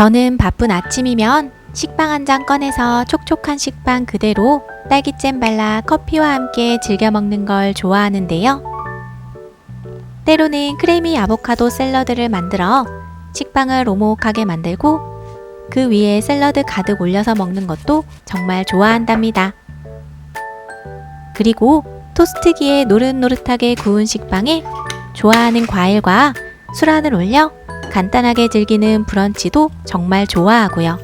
저는 바쁜 아침이면 식빵 한장 꺼내서 촉촉한 식빵 그대로 딸기잼 발라 커피와 함께 즐겨 먹는 걸 좋아하는데요. 때로는 크레미 아보카도 샐러드를 만들어 식빵을 오목하게 만들고 그 위에 샐러드 가득 올려서 먹는 것도 정말 좋아한답니다. 그리고 토스트기에 노릇노릇하게 구운 식빵에 좋아하는 과일과 술안을 올려 간단하게 즐기는 브런치도 정말 좋아하고요.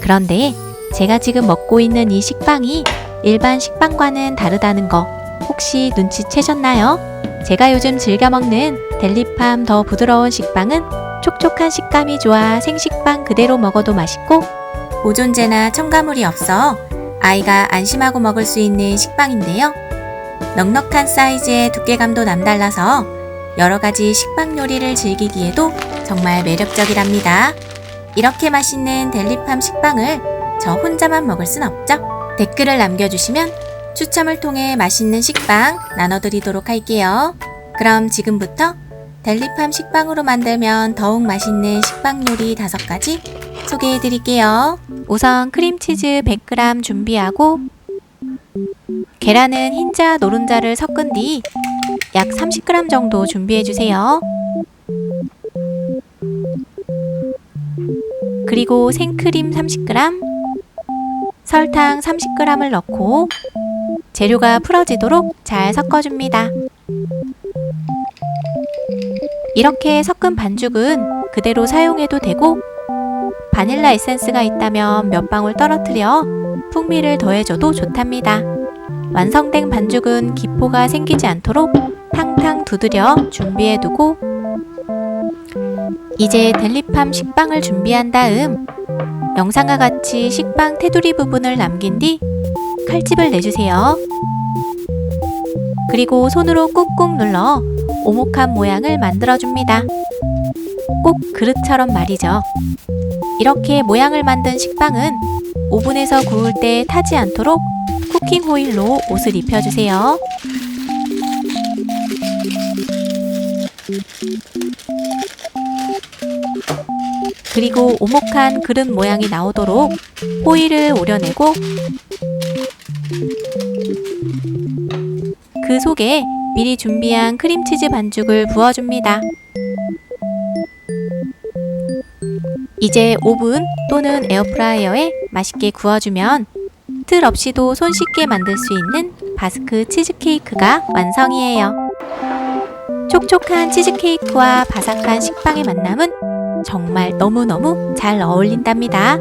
그런데 제가 지금 먹고 있는 이 식빵이 일반 식빵과는 다르다는 거 혹시 눈치채셨나요? 제가 요즘 즐겨 먹는 델리팜 더 부드러운 식빵은 촉촉한 식감이 좋아 생식빵 그대로 먹어도 맛있고 보존제나 첨가물이 없어 아이가 안심하고 먹을 수 있는 식빵인데요. 넉넉한 사이즈의 두께감도 남달라서 여러 가지 식빵 요리를 즐기기에도 정말 매력적이랍니다. 이렇게 맛있는 델리팜 식빵을 저 혼자만 먹을 순 없죠. 댓글을 남겨주시면 추첨을 통해 맛있는 식빵 나눠드리도록 할게요. 그럼 지금부터 델리팜 식빵으로 만들면 더욱 맛있는 식빵 요리 5가지 소개해 드릴게요. 우선 크림치즈 100g 준비하고 계란은 흰자, 노른자를 섞은 뒤 약 30g 정도 준비해 주세요. 그리고 생크림 30g, 설탕 30g을 넣고 재료가 풀어지도록 잘 섞어줍니다. 이렇게 섞은 반죽은 그대로 사용해도 되고 바닐라 에센스가 있다면 몇 방울 떨어뜨려 풍미를 더해줘도 좋답니다. 완성된 반죽은 기포가 생기지 않도록 탕탕 두드려 준비해 두고 이제 델리팜 식빵을 준비한 다음 영상과 같이 식빵 테두리 부분을 남긴 뒤 칼집을 내주세요. 그리고 손으로 꾹꾹 눌러 오목한 모양을 만들어줍니다. 꼭 그릇처럼 말이죠. 이렇게 모양을 만든 식빵은 오븐에서 구울 때 타지 않도록 쿠킹 호일로 옷을 입혀주세요. 그리고 오목한 그릇 모양이 나오도록 호일을 오려내고 그 속에 미리 준비한 크림치즈 반죽을 부어줍니다. 이제 오븐 또는 에어프라이어에 맛있게 구워주면 틀 없이도 손쉽게 만들 수 있는 바스크 치즈케이크가 완성이에요. 촉촉한 치즈케이크와 바삭한 식빵의 만남은 정말 너무너무 잘 어울린답니다.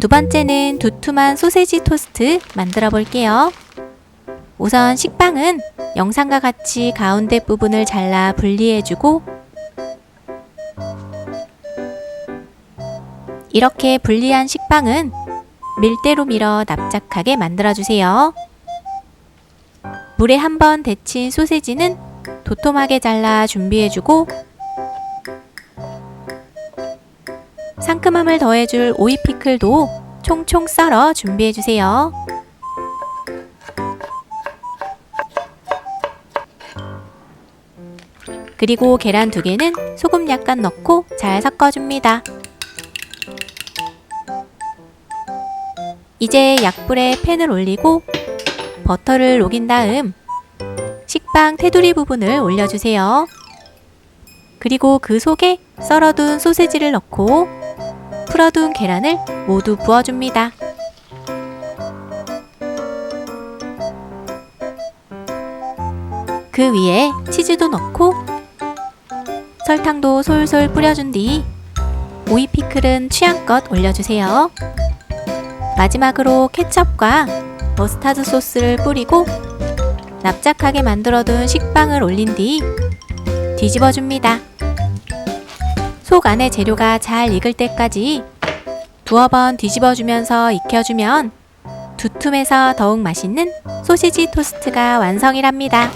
두 번째는 두툼한 소세지 토스트 만들어 볼게요. 우선 식빵은 영상과 같이 가운데 부분을 잘라 분리해주고 이렇게 분리한 식빵은 밀대로 밀어 납작하게 만들어주세요. 물에 한 번 데친 소세지는 도톰하게 잘라 준비해주고 상큼함을 더해줄 오이 피클도 총총 썰어 준비해주세요. 그리고 계란 두 개는 소금 약간 넣고 잘 섞어줍니다. 이제 약불에 팬을 올리고 버터를 녹인 다음 식빵 테두리 부분을 올려주세요. 그리고 그 속에 썰어둔 소세지를 넣고 풀어둔 계란을 모두 부어줍니다. 그 위에 치즈도 넣고 설탕도 솔솔 뿌려준 뒤 오이 피클은 취향껏 올려주세요. 마지막으로 케첩과 머스타드 소스를 뿌리고 납작하게 만들어둔 식빵을 올린 뒤 뒤집어줍니다. 속 안에 재료가 잘 익을 때까지 두어 번 뒤집어주면서 익혀주면 두툼해서 더욱 맛있는 소시지 토스트가 완성이랍니다.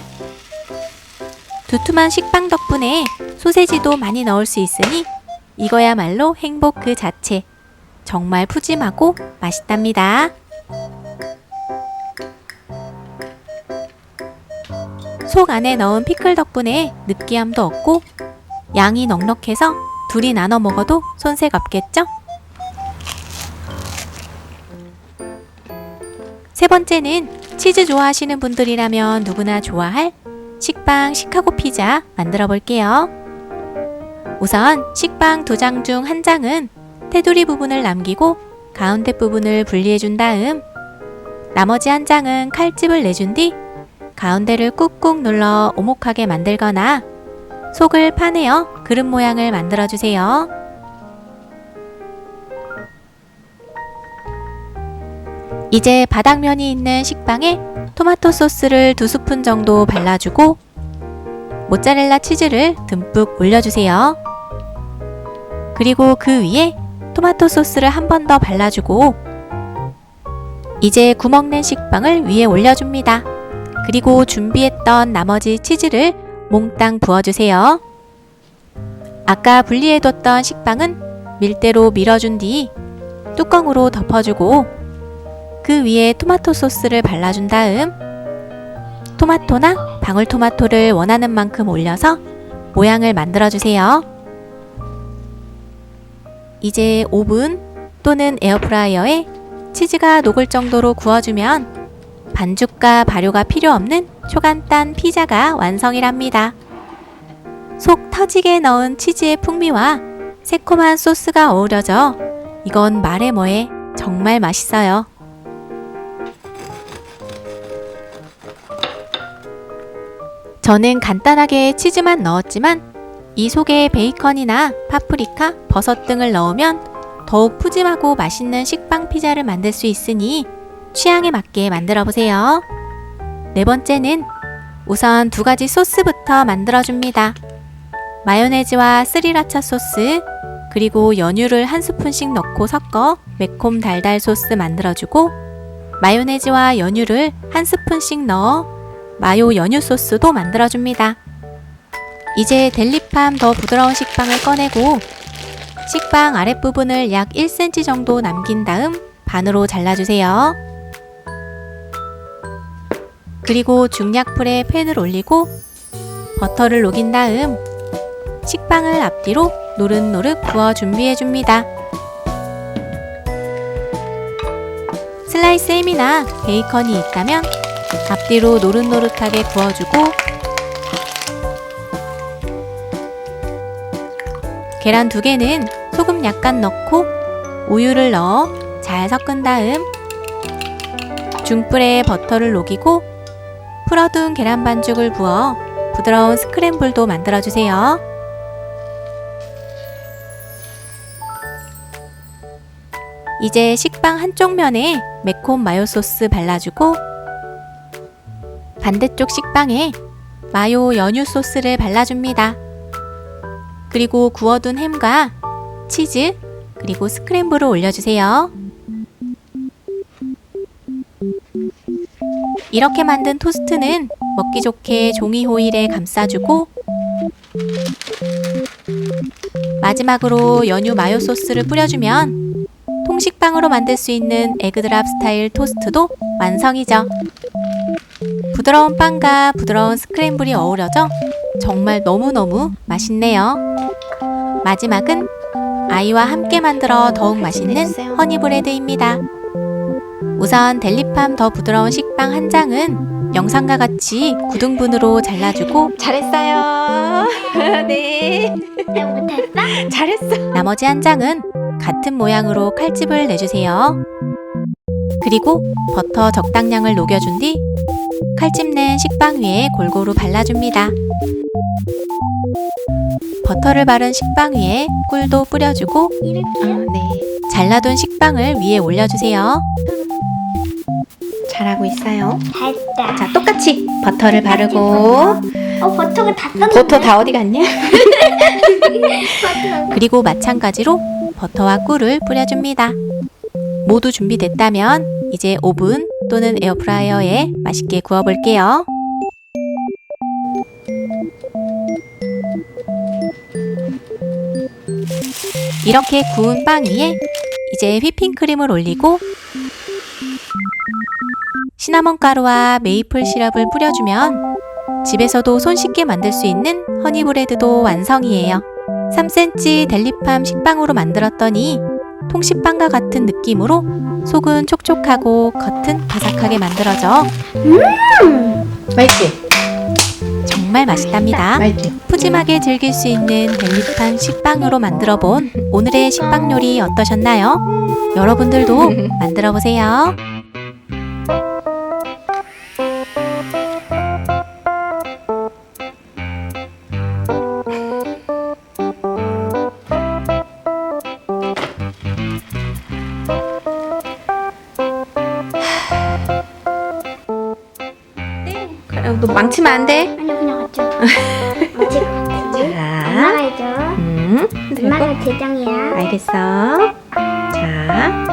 두툼한 식빵 덕분에 소세지도 많이 넣을 수 있으니 이거야말로 행복 그 자체. 정말 푸짐하고 맛있답니다. 속 안에 넣은 피클 덕분에 느끼함도 없고 양이 넉넉해서 둘이 나눠 먹어도 손색 없겠죠? 세 번째는 치즈 좋아하시는 분들이라면 누구나 좋아할 식빵 시카고 피자 만들어 볼게요. 우선 식빵 두 장 중 한 장은 테두리 부분을 남기고 가운데 부분을 분리해 준 다음 나머지 한 장은 칼집을 내준 뒤 가운데를 꾹꾹 눌러 오목하게 만들거나 속을 파내어 그릇 모양을 만들어 주세요. 이제 바닥면이 있는 식빵에 토마토 소스를 두 스푼 정도 발라주고 모짜렐라 치즈를 듬뿍 올려주세요. 그리고 그 위에 토마토 소스를 한 번 더 발라주고 이제 구멍낸 식빵을 위에 올려줍니다. 그리고 준비했던 나머지 치즈를 몽땅 부어주세요. 아까 분리해뒀던 식빵은 밀대로 밀어준 뒤 뚜껑으로 덮어주고 그 위에 토마토 소스를 발라준 다음 토마토나 방울토마토를 원하는 만큼 올려서 모양을 만들어주세요. 이제 오븐 또는 에어프라이어에 치즈가 녹을 정도로 구워주면 반죽과 발효가 필요 없는 초간단 피자가 완성이랍니다. 속 터지게 넣은 치즈의 풍미와 새콤한 소스가 어우러져 이건 말해 뭐해 정말 맛있어요. 저는 간단하게 치즈만 넣었지만 이 속에 베이컨이나 파프리카, 버섯 등을 넣으면 더욱 푸짐하고 맛있는 식빵 피자를 만들 수 있으니 취향에 맞게 만들어 보세요. 네 번째는 우선 두 가지 소스부터 만들어 줍니다. 마요네즈와 스리라차 소스, 그리고 연유를 한 스푼씩 넣고 섞어 매콤 달달 소스 만들어 주고 마요네즈와 연유를 한 스푼씩 넣어 마요 연유 소스도 만들어 줍니다. 이제 델리팜 더 부드러운 식빵을 꺼내고 식빵 아랫부분을 약 1cm 정도 남긴 다음 반으로 잘라주세요. 그리고 중약불에 팬을 올리고 버터를 녹인 다음 식빵을 앞뒤로 노릇노릇 구워 준비해 줍니다. 슬라이스 햄이나 베이컨이 있다면 앞뒤로 노릇노릇하게 구워주고 계란 두 개는 소금 약간 넣고 우유를 넣어 잘 섞은 다음 중불에 버터를 녹이고 풀어둔 계란 반죽을 부어 부드러운 스크램블도 만들어주세요. 이제 식빵 한쪽 면에 매콤 마요 소스 발라주고 반대쪽 식빵에 마요 연유 소스를 발라줍니다. 그리고 구워둔 햄과 치즈, 그리고 스크램블을 올려주세요. 이렇게 만든 토스트는 먹기 좋게 종이 호일에 감싸주고 마지막으로 연유 마요 소스를 뿌려주면 통식빵으로 만들 수 있는 에그드랍 스타일 토스트도 완성이죠. 부드러운 빵과 부드러운 스크램블이 어우러져 정말 너무너무 맛있네요. 마지막은 아이와 함께 만들어 더욱 맛있는 허니브레드입니다. 우선 델리팜 더 부드러운 식빵 한 장은 영상과 같이 9등분으로 잘라주고 잘했어요. 네. 못했어? 잘했어. 나머지 한 장은 같은 모양으로 칼집을 내주세요. 그리고 버터 적당량을 녹여준 뒤 칼집 낸 식빵 위에 골고루 발라줍니다. 버터를 바른 식빵 위에 꿀도 뿌려주고 아, 네. 잘라둔 식빵을 위에 올려주세요. 잘하고 있어요. 잘했다. 자, 똑같이 버터를 바르고 어, 버터가 다 썼는데. 버터 다 어디 갔냐? 그리고 마찬가지로 버터와 꿀을 뿌려줍니다. 모두 준비됐다면 이제 오븐 또는 에어프라이어에 맛있게 구워볼게요. 이렇게 구운 빵 위에 이제 휘핑크림을 올리고 시나몬 가루와 메이플 시럽을 뿌려주면 집에서도 손쉽게 만들 수 있는 허니브레드도 완성이에요. 3cm 델리팜 식빵으로 만들었더니 통식빵과 같은 느낌으로 속은 촉촉하고 겉은 바삭하게 만들어져 맛있지? 정말 맛있답니다. 푸짐하게 즐길 수 있는 델리판 식빵으로 만들어 본 오늘의 식빵 요리 어떠셨나요? 여러분들도 만들어 보세요. 너 망치면 안 돼? 갔지? 자, 엄마가 해줘. 음, 들고. 엄마가 대장이야. 알겠어. 자,